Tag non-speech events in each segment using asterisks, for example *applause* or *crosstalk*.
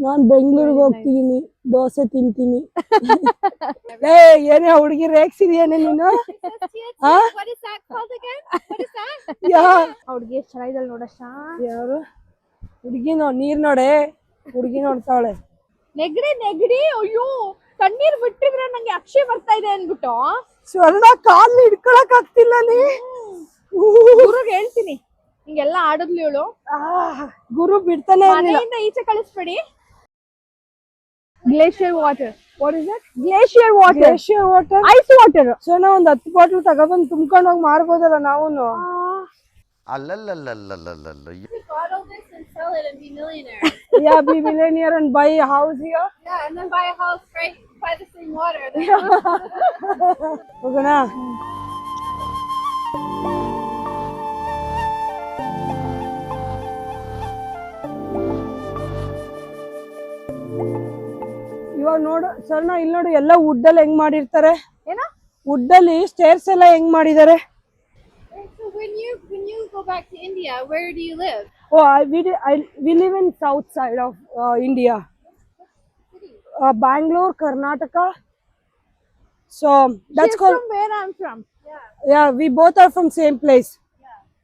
ನಾನ್ ಬೆಂಗಳೂರಿಗೆ ಹೋಗ್ತಿದೀನಿ ದೋಸೆ ತಿಂತೀನಿ. *laughs* ಏ ಏನೇ ಹುಡುಗಿ ರೇಗ್ಸಿದ್ಯಾನೆ ನೀನು? *laughs* ನೋಡ? What ಯಾ? ಹುಡ್ಗಿ ಎಷ್ಟ್ ಚೆನ್ನಾಗಿದ್ದಾಳೆ ನೋಡಷ್ಟ ಯಾರು? ಹುಡುಗಿ ನೋಡ್ ನೀರ್ ನೋಡೆ ಹುಡುಗಿ ನೋಡ್ತಾಳೆ ನೆಗಡಿ ನೆಗಡಿ ಅಯ್ಯೋ ಕಣ್ಣೀರ್ ಬಿಟ್ಟಿದ್ರೆ ನಂಗೆ ಅಕ್ಷಯ ಬರ್ತಾ ಇದೆ ಅನ್ಬಿಟ್ಟು ಸ್ವರ್ಣ ಕಾಲ್ ಹಿಡ್ಕೊಳಕ್ ಆಗ್ತಿಲ್ಲ ನೀ? ಗುರುಗ್ ಹೇಳ್ತೀನಿ ಹಿಂಗೆಲ್ಲ ಆಡಿದ್ಲು ಇವಳು. ಆ, ಗುರು ಬಿಡ್ತಾನೆ ಇರ್ಲಿಲ್ಲ. ಮನೆಯಿಂದ ಈಚೆ ಕಳಿಸ್ಬೇಡಿ. Glacier water what is it glacier water glacier water ice water so ನಾವು ಒಂದು ಹತ್ತು ಬಾಟ್ಲ್ ತಗೊಬಂದು ತುಂಬ್ಕೊಂಡು ಹೋಗಿ ಮಾರ್ಬೋದಲ್ಲ ನಾವು ಅಲ್ಲಲ್ಲಲ್ಲಲ್ಲಲ್ಲಲ್ಲ and sell it and be millionaires. Yeah be millionaire and buy house here Yeah, and then buy a house right by the same water. ಹೋಗೋಣ ಇವಾಗ ನೋಡು ಸ್ವರ್ಣ ಇಲ್ಲಿ ನೋಡು ಎಲ್ಲ ವುಡ್ ಅಲ್ಲಿ ಹೆಂಗ್ ಮಾಡಿರ್ತಾರೆ ಏನ ವುಡ್ ಅಲ್ಲಿ ಸ್ಟೇರ್ಸ್ ಎಲ್ಲ ಹೆಂಗ್ ಮಾಡಿದ್ದಾರೆ so when you when you go back to India, where do you live? Oh I live I we live in south side of Bangalore, Karnataka. Karnataka that's from where I'm from. Yeah, we both are from same place.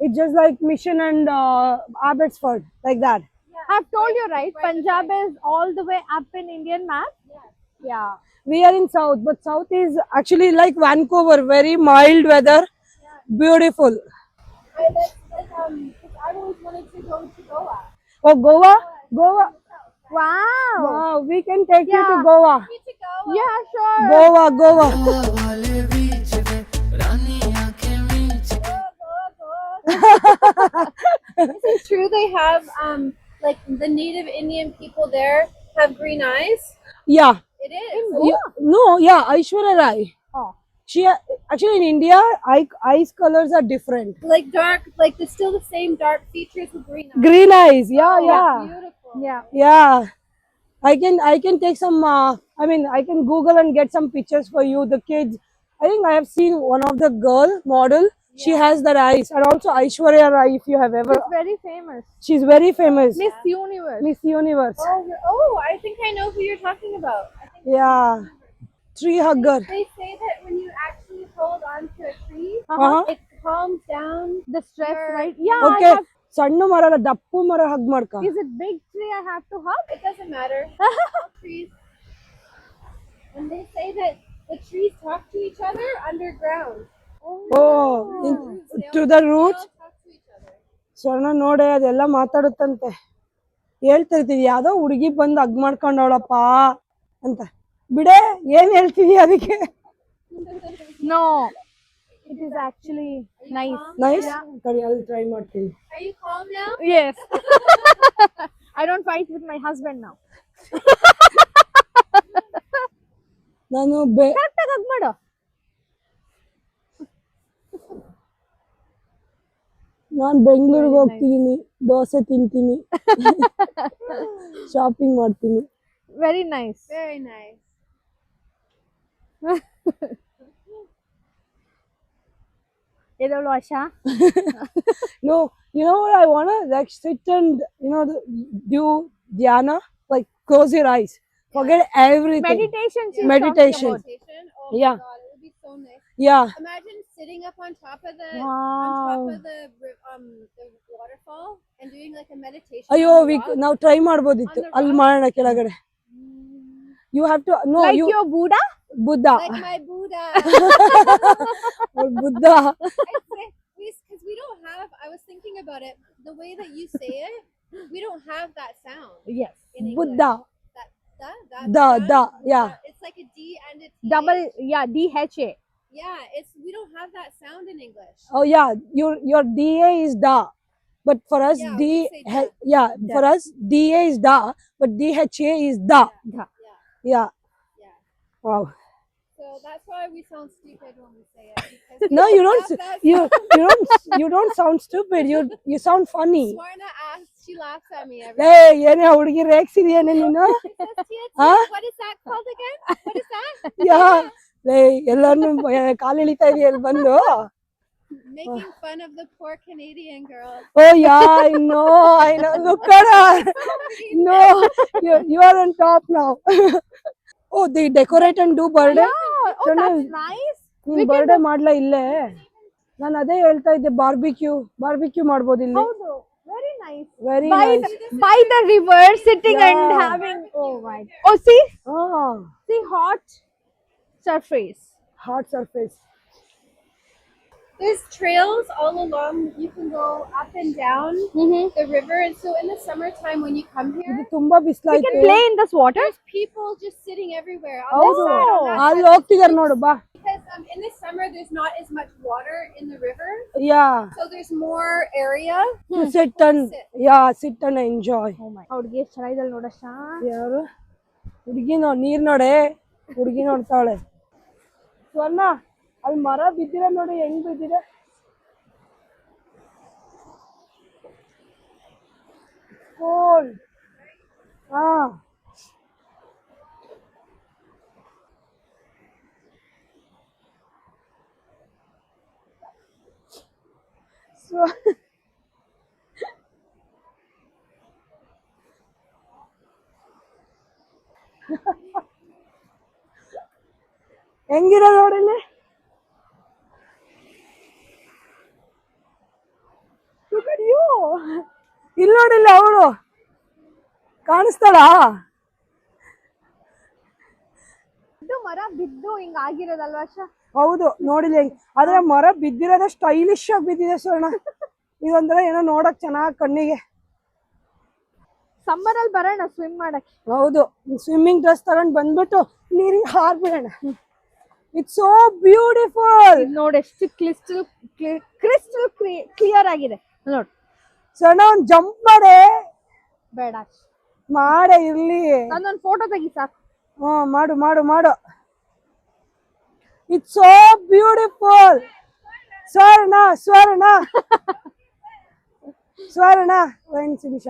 It's just like Mission and uh, Abbotsford, like that. I've told you right. Punjab is all the way up in Indian map. Yeah. We are in South, but South is actually like Vancouver, very mild weather, beautiful. I that's, that's, um, I've always wanted to go to Goa. Oh, Goa, Goa. Wow. Wow, we can take you to Goa. Need to go. Yeah, sure. Goa, Goa. *laughs* Is it true they have um like the native Indian people there have green eyes? Yeah. It is. Yeah. No, yeah, Aishwarya Rai. Oh. She actually in India, eye, eyes colors are different. Like dark, like they're still the same dark features with green eyes. Green eyes, yeah, yeah. Beautiful. Yeah. Yeah, I can I can take some. Uh, I mean, I can Google and get some pictures for you. The kids. I think I have seen one of the girl model. She has that eyes, and also Aishwarya Rai. If you have ever, It's very famous. she's very famous. Miss Universe. Miss Universe. Oh, oh, I think I know who you're talking about. Yeah tree hugger. They say that when you actually hold on to a tree, uh-huh. Uh-huh. it calms down the ಸಣ್ಣ ಮರ ದಪ್ಪ ಮರ hug ಮಾಡ್ಕ. Is it big tree I have to hug it does matter trees and they say that the trees talk to each under ground oh to the root ಸರ್ನ ನೋಡೆ ಅದೆಲ್ಲ ಮಾತಾಡುತ್ತಂತೆ. ಹೇಳ್ತಿರ್ತೀವಿ ಯಾವುದೋ ಹುಡುಗಿ ಬಂದು ಹಗ್ ಮಾಡ್ಕೊಂಡವಳಪ್ಪ ಅಂತ. ಬಿಡೇ ಏನು ಹೇಳ್ತೀಯ ಅದಕ್ಕೆ? No it is actually nice nice ಕಣ್ ನಾನು ಟ್ರೈ ಮಾಡ್ತೀನಿ. Or I don't fight with my husband ನಾವು ನಾನು ಟ್ರಕ್ ಟಾಗ್ ಆಗ್ ಮಾಡೋ. ನಾನು ಬೆಂಗಳೂರಿಗೆ ಹೋಗ್ತೀನಿ ದೋಸೆ ತಿಂತೀನಿ *laughs* ಶಾಪಿಂಗ್ ಮಾಡ್ತೀನಿ. Very nice very nice nice. *laughs* ಎದವಳು Asha *laughs* No, you know what? I wanna like sit and you know the, do dhyana, like close your eyes, forget everything. meditation she's talking Meditation. about. Meditation? Oh Yeah. my god, it would be so nice. Yeah, Imagine sitting up on top of the Wow. on top of the ri- um the waterfall and doing like a meditation. ಅಯ್ಯೋ on the ವಿ rock. ನಾವು try ಮಾಡ್ಬೋದಿತ್ತು On the ಅಲ್ಲಿ rock? ಮಾಡೋಣ ಕೆಳಗಡೆ you have to no like you, your Buddha. Buddha. Like my Buddha. *laughs* or Buddha. Because we don't have. I was thinking about it. The way that you say it, we don't have that sound. Yes. Buddha. That, that, that da, sound, da, yeah. It's like a D and a T. Double, yeah, D H A. Yeah, it's we don't have that sound in English. Oh yeah, your your da is da, but for us yeah, d ha, yeah da. for us da is da, but dha is da. Yeah. da. Yeah, Yeah. yeah. Wow. So that's why we sound stupid when we say it. Because No, we you don't. have s- that You *laughs* you don't you don't sound stupid. You you sound funny. Swarna asks, she laughs at me every ಏ ಏನೇ ಹುಡುಗಿ ರೇಗ್ಸಿದ್ಯಾನೆ ನೀನು She says, "Tia, Tia, Huh? what is that called again? What is that? ಯಾ ಲೇ ಎಲ್ಲಾರ್ನು ಕಾಲು ಇಳಿತಾ ಇದೆಯಲ್ಲ ಬಂದು making fun of the poor Canadian girl. Oh yeah, I know, I know. Look at her. No, you, you are on top now. oh, they decorate and do birthday. Yeah. oh, that's nice. ನೀನ್ birthday ಮಾಡ್ಲಾ ಇಲ್ಲೇ ನಾನು ಅದೇ ಹೇಳ್ತಾ ಇದ್ದೆ barbecue, barbecue ಮಾಡ್ಬೋದು ಇಲ್ಲಿ ಹೌದು very nice very by nice the, by the river sitting and Yeah. having oh my oh see Oh. see hot surface Hot surface There's trails all along. You can go up and down mm-hmm. the river, and so in the summertime when you come ಇದು here, ತುಂಬಾ we ಬಿಸಿಲಾಯ್ತು can play in this water there's people just sitting everywhere. On ಹೌದು this side, on that ಅಲ್ಲಿ side. ಹೋಗ್ತಿದಾರೆ ನೋಡು ಬಾ Because um, in the summer there's not as much water in the river, yeah so there's more area. Sit and yeah sit and enjoy oh my ಹುಡುಗಿ ಎಷ್ಟು ಚೆನ್ನಾಗಿದಲ್ಲ ನೋಡಷ್ಟ ಯಾರು ಹುಡುಗಿ no ನೀರ್ ನೋಡೆ ಹುಡುಗಿ ನೋಡ್ತಾವಳೆ ಸ್ವರ್ಣ ಅಲ್ಲಿ ಮರ ಬಿದ್ದಿರ ನೋಡಿ ಹೆಂಗ್ ಬಿದ್ದಿದೆ ಕೋಲ್ ಹಾ ಸ್ವ ಹೆಂಗಿರೋ ನೋಡಿಲ್ಲಿ ಅಯ್ಯೋ ಇಲ್ಲಿ ನೋಡಿಲ್ಲ ಅವಳು ಕಾಣಿಸ್ತಾಳಾ ಮರ ಬಿದ್ದು ಹಿಂಗ ಆಗಿರೋದಲ್ವಾ ಹೌದು ನೋಡಿಲ್ಲ ಆದ್ರೆ ಮರ ಬಿದ್ದಿರೋದೇ ಸ್ಟೈಲಿಶ್ ಆಗಿ ಬಿದ್ದಿದೆ ಸೋಣ ಇದೊಂಥರ ಏನೋ ನೋಡಕ್ ಚೆನ್ನಾಗ್ ಕಣ್ಣಿಗೆ. ಸಮ್ಮರ್ ಅಲ್ಲಿ ಬರೋಣ ಸ್ವಿಮ್ ಮಾಡಕ್ಕೆ. ಹೌದು ಸ್ವಿಮ್ಮಿಂಗ್ ಡ್ರೆಸ್ ತಗೊಂಡ್ ಬಂದ್ಬಿಟ್ಟು ನೀರಿಗೆ ಹಾರ್ಬಿಡೋಣ. ಇಟ್ಸ್ ಸೋ ಬ್ಯೂಟಿಫುಲ್ ನೋಡಿ ಎಷ್ಟು ಕ್ಲಿಸ್ಟಲ್ ಕ್ರಿಸ್ಟಲ್ ಕ್ಲಿಯರ್ ಆಗಿದೆ. ನೋಡಿ. ಸ್ವರ್ಣ ಒಂದು ಜಂಪ್ ಮಾಡೇ. ಬೇಡ ಮಾಡೆ ಇರ್ಲಿ. ನಂದೊಂದು ಫೋಟೋ ತೆಗಿ ಸಾಕು. ಹಾ ಮಾಡು ಮಾಡು ಮಾಡು. ಇಟ್ಸ್ ಸೋ ಬ್ಯೂಟಿಫುಲ್ ಸ್ವರ್ಣ ಸ್ವರ್ಣ. ಸ್ವರ್ಣ. ಒಂದು ನಿಮಿಷ.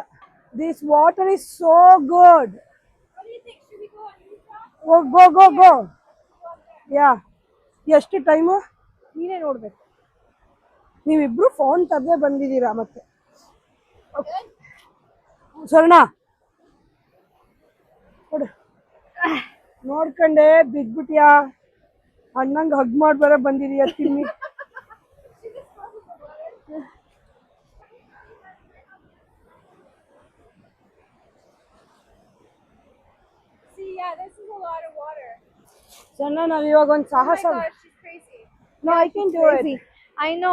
This water is so good? Go go go. Yeah ಎಷ್ಟು ಟೈಮು ನೀನೇ ನೋಡ್ಬೇಕು. ನೀವಿಬ್ರು ಫೋನ್ ತರದೇ ಬಂದಿದ್ದೀರಾ ಮತ್ತೆ? ಸ್ವರ್ಣ. ಕೊಡು. ನೋಡ್ಕಂಡೆ ಬಿದ್ಬಿಟ್ಯಾ? ಅಣ್ಣಂಗ್ ಹಗ್ ಮಾಡ್ಬಾರ ಬಂದಿದೀಯ ತಿಮ್ಮಿ. ಸಣ್ಣ ನಾವ್ ಇವಾಗ ಒಂದ್ Oh ಸಾಹಸ no I can do it I know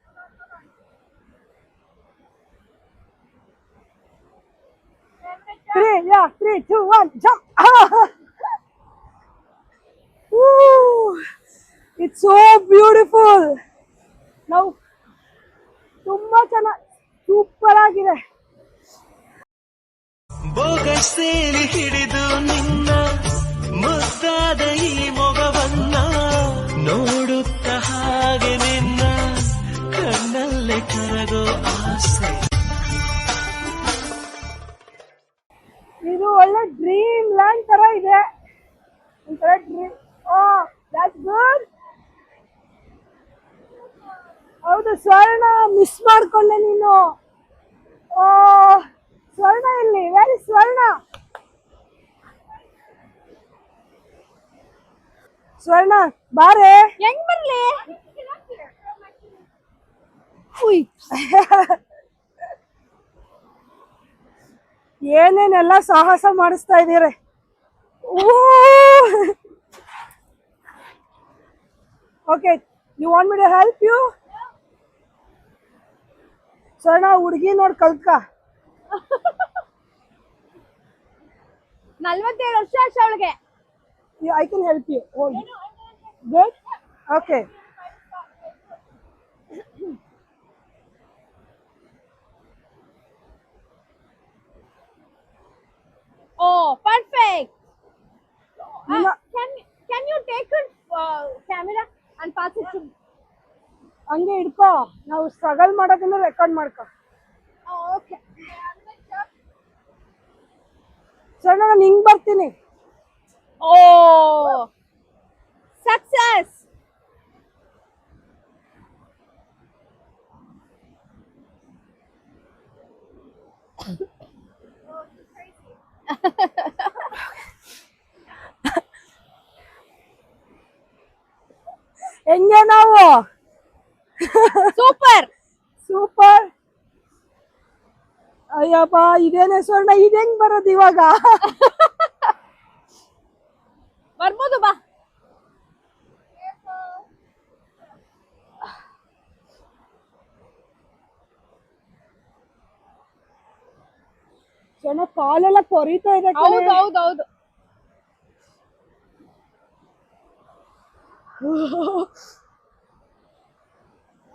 yeah, three, two, one, jump. Woo. *laughs* It's so beautiful. ನಾವು ತುಂಬಾ ಚೆನ್ನಾಗಿ ಸೂಪರ್ ಆಗಿದೆ ಬೊಗಸೇಲಿ ಹಿಡಿದು ನಿನ್ನ ಮುದ್ದಾದ ಈ ಮೊಗವನ್ನ ನೋಡುತ್ತ ಹಾಗೆ ನಿನ್ನ ಕಣ್ಣಲ್ಲೇ ಕರಗೋ ಆಸೆ ಹೌದು ಸ್ವರ್ಣ ಮಿಸ್ ಮಾಡ್ಕೊಂಡೆ ನೀನು. ಓ ಸ್ವರ್ಣ ಇಲ್ಲಿ ವೆರಿ ಸ್ವರ್ಣ. ಸ್ವರ್ಣ ಬಾರೆ. ಹೆಂಗ್ ಬರ್ಲಿ? ಏನೇನೆಲ್ಲ ಸಾಹಸ ಮಾಡಿಸ್ತಾ ಇದ್ದೀರಿ? Okay you want me to help you ಸ್ವರ್ಣ ಹುಡುಗಿ ನೋಡಿ ಕಲ್ತ್ಕ ನಲ್ವತ್ತೇಳು ವರ್ಷ ಅಷ್ಟ ಅವಳಿಗೆ I can help you good okay Oh, perfect. Uh, No. can can you take your uh, camera and pass it to me? ಹಂಗೆ ಇಡ್ಕೋ. ನಾವು ಸ್ಟ್ರಗಲ್ ಮಾಡೋದನ್ನ ರೆಕಾರ್ಡ್ ಮಾಡ್ಕೋ. ಓಕೆ. ಸರ್ ನಾನು ಹಿಂಗ್ ಬರ್ತೀನಿ. ಓ ಸಕ್ಸಸ್ ಹೆಂಗೆ ನಾವು? Super. ಸೂಪರ್. ಅಯ್ಯಪ್ಪ ಇದೇನೆ ಸ್ವರ್ಣ ಇದ್ ಹೆಂಗ್ ಬರೋದು ಇವಾಗ? ಬರ್ಬೋದು ಬಾ. ಸ್ವರ್ಣ ಕಾಲೆಲ್ಲ ಕೊರಿತಾ ಇದೆ. ಹೌದು ಹೌದು ಹೌದು.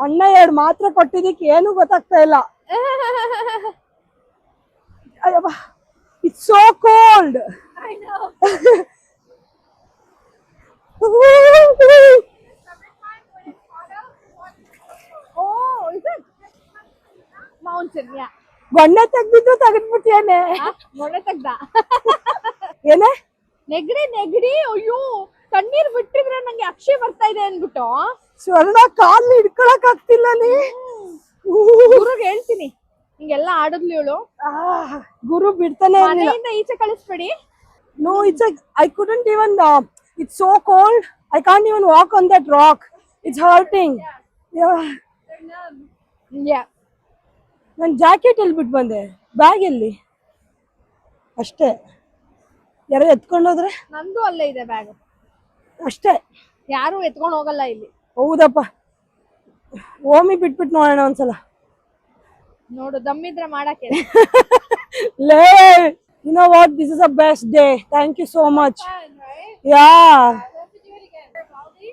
ಅಣ್ಣ ಎರಡು ಮಾತ್ರ ಕೊಟ್ಟಿದ್ದಕ್ಕೆ ಏನು ಗೊತ್ತಾಗ್ತಾ ಇಲ್ಲ. It's so cold it? Mountain, ಬಣ್ಣ ತೆಗ್ದಿದ್ದು ತೆಗೆದ್ಬಿಟ್ಟೇನೆ ಮೊನ್ನೆ ತೆಗ್ದ. ಏನೇ? ನೆಗಡಿ ನೆಗಡಿ ಅಯ್ಯೋ ಕಣ್ಣೀರ್ ಬಿಟ್ಟಿದ್ರೆ ನಂಗೆ ಅಕ್ಷಿ ಬರ್ತಾ ಇದೆ ಅನ್ಬಿಟ್ಟು ಸ್ವರ್ಣ ಕಾಲ್ ಹಿಡ್ಕೊಳಕ್ ಆಗ್ತಿಲ್ಲ ನೀ. ಗುರುಗ್ ಹೇಳ್ತೀನಿ. ಹಿಂಗೆಲ್ಲ ಆಡಿದ್ಲು ಇವಳು. ಗುರು ಬಿಡ್ತಾನೆ ಇರ್ಲಿಲ್ಲ. ಮನೆಯಿಂದ ಈಚೆ ಕಳಿಸ್ಬೇಡಿ. No it's I couldn't even it's so cold I can't even walk on that rock it's hurting. Yeah ನನ್ನ ಜಾಕೆಟ್ ಎಲ್ಲಿ ಬಿಟ್ಟು ಬಂದೆ. ಬ್ಯಾಗ್ ಎಲ್ಲಿ ಅಷ್ಟೇ. ಯಾರೋ ಎತ್ಕೊಂಡೋದ್ರೆ ನಂದು ಅಲ್ಲೇ ಇದೆ ಬ್ಯಾಗ್ ಅಷ್ಟೇ. ಯಾರು ಎತ್ಕೊಂಡು ಹೋಗಲ್ಲ ಇಲ್ಲಿ. ಹೌದಪ್ಪ ಓಮಿ ಬಿಟ್ಬಿಟ್ಟು ನೋಡೋಣ ಒಂದ್ಸಲ ನೋಡು ದಮ್ಮಿದ್ರೆ ಮಾಡಕ್ಕೆ ಲೇ you know what this is a best day thank you so much yeah?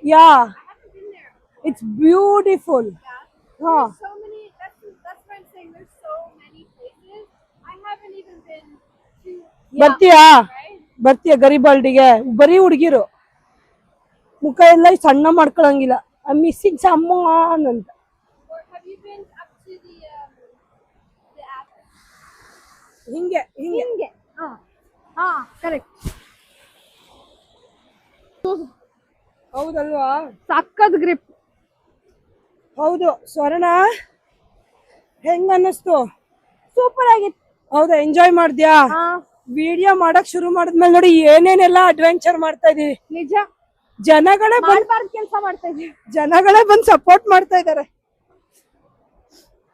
Yeah. It's beautiful ಹಾ. ಬರ್ತೀಯಾ ಬರ್ತೀಯ ಗರಿಬಾಲ್ಡಿಗೆ ಬರೀ ಹುಡುಗಿರು ಮುಖ ಎಲ್ಲ ಸಣ್ಣ ಮಾಡ್ಕೊಳಂಗಿಲ್ಲ I missing someone. Or have you been up to the um, the app? ಹಿಂಗೆ ಹಿಂಗೆ ಹಿಂಗೆ ಹಾ ಹಾ ಕರೆಕ್ಟ್ ಹೌದಲ್ವಾ? ಸಕ್ಕತ್ ಗ್ರಿಪ್ ಹೌದು ಸ್ವರ್ಣ ಹೆಂಗ್ ಅನ್ನಿಸ್ತು? ಸೂಪರ್ ಆಗಿತ್ತು. ಹೌದಾ ಎಂಜಾಯ್ ಮಾಡಿದ್ಯಾ? ಹಾ. ವಿಡಿಯೋ ಮಾಡಕ್ ಶುರು ಮಾಡಿದ್ಮೇಲೆ ನೋಡಿ ಏನೇನೆಲ್ಲ ಅಡ್ವೆಂಚರ್ ಮಾಡ್ತಾ ಇದೀವಿ ನಿಜ. ಜನಗಳೇ ಬಂದ್ ಮಾಡ್ಬಾರ್ದು ಕೆಲಸ ಮಾಡ್ತಾ ಇದ್ವಿ ಜನಗಳೇ ಬಂದ್ ಸಪೋರ್ಟ್ ಮಾಡ್ತಾ ಇದಾರೆ.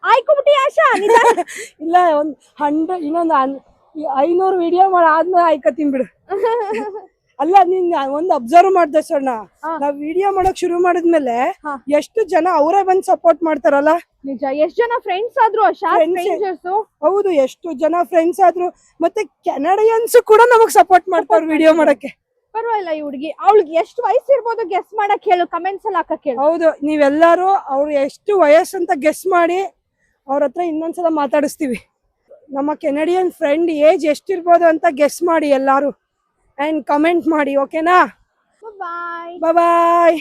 ಆಯ್ಕೊಬಿಟ್ಟಿ ಆಶಾ *laughs* ಇಲ್ಲ ಒಂದ್ ಹಂಡ್ರೆಡ್ ಇನ್ನೊಂದು ಐನೂರು ವಿಡಿಯೋ ಮಾಡ ಆದ್ಮೇಲೆ ಆಯ್ಕತೀನಿ ಬಿಡು. *laughs* ಅಲ್ಲ ನೀನ್ ಒಂದ್ ಅಬ್ಸರ್ವ್ ಮಾಡ್ದೆ ಸ್ವರ್ಣ. ನಾವ್ ವಿಡಿಯೋ ಮಾಡಕ್ ಶುರು ಮಾಡಿದ್ಮೇಲೆ ಹಾ. ಎಷ್ಟು ಜನ ಅವರೇ ಬಂದ್ ಸಪೋರ್ಟ್ ಮಾಡ್ತಾರಲ್ಲ? ನಿಜ ಎಷ್ಟ್ ಜನ ಫ್ರೆಂಡ್ಸ್ ಆದ್ರು ಆಶಾ? Friends ಏ. ಸ್ಟ್ರೇಂಜರ್ಸ್ ಹೌದು ಎಷ್ಟು ಜನ ಫ್ರೆಂಡ್ಸ್ ಆದ್ರು. ಮತ್ತೆ ಕೆನಡಿಯನ್ಸ್ ಕೂಡ ನಮಗ್ ಸಪೋರ್ಟ್ ಮಾಡ್ತಾರೆ ವಿಡಿಯೋ ಮಾಡಕ್ಕೆ. ಪರವಾಗಿಲ್ಲ ಈ ಹುಡುಗಿ. ಅವಳಿಗೆ ಎಷ್ಟು ವಯಸ್ಸು ಇರ್ಬೋದು ಗೆಸ್ ಮಾಡಕ್ ಹೇಳು ಕಮೆಂಟ್ಸ್ ಅಲ್ಲಿ ಹಾಕಕ್ ಹೇಳು ಹೌದು ನೀವೆಲ್ಲರೂ ಅವ್ರು ಎಷ್ಟು ವಯಸ್ಸು ಅಂತ ಗೆಸ್ ಮಾಡಿ ಅವ್ರ ಹತ್ರ ಇನ್ನೊಂದ್ಸಲ ಮಾತಾಡಿಸ್ತೀವಿ. ನಮ್ಮ ಕೆನಡಿಯನ್ ಫ್ರೆಂಡ್ ಏಜ್ ಎಷ್ಟಿರ್ಬೋದು ಅಂತ ಗೆಸ್ ಮಾಡಿ ಎಲ್ಲಾರು. ಅಂಡ್ ಕಮೆಂಟ್ ಮಾಡಿ ಓಕೆನಾ ಬಾಯ್ ಬಾಯ್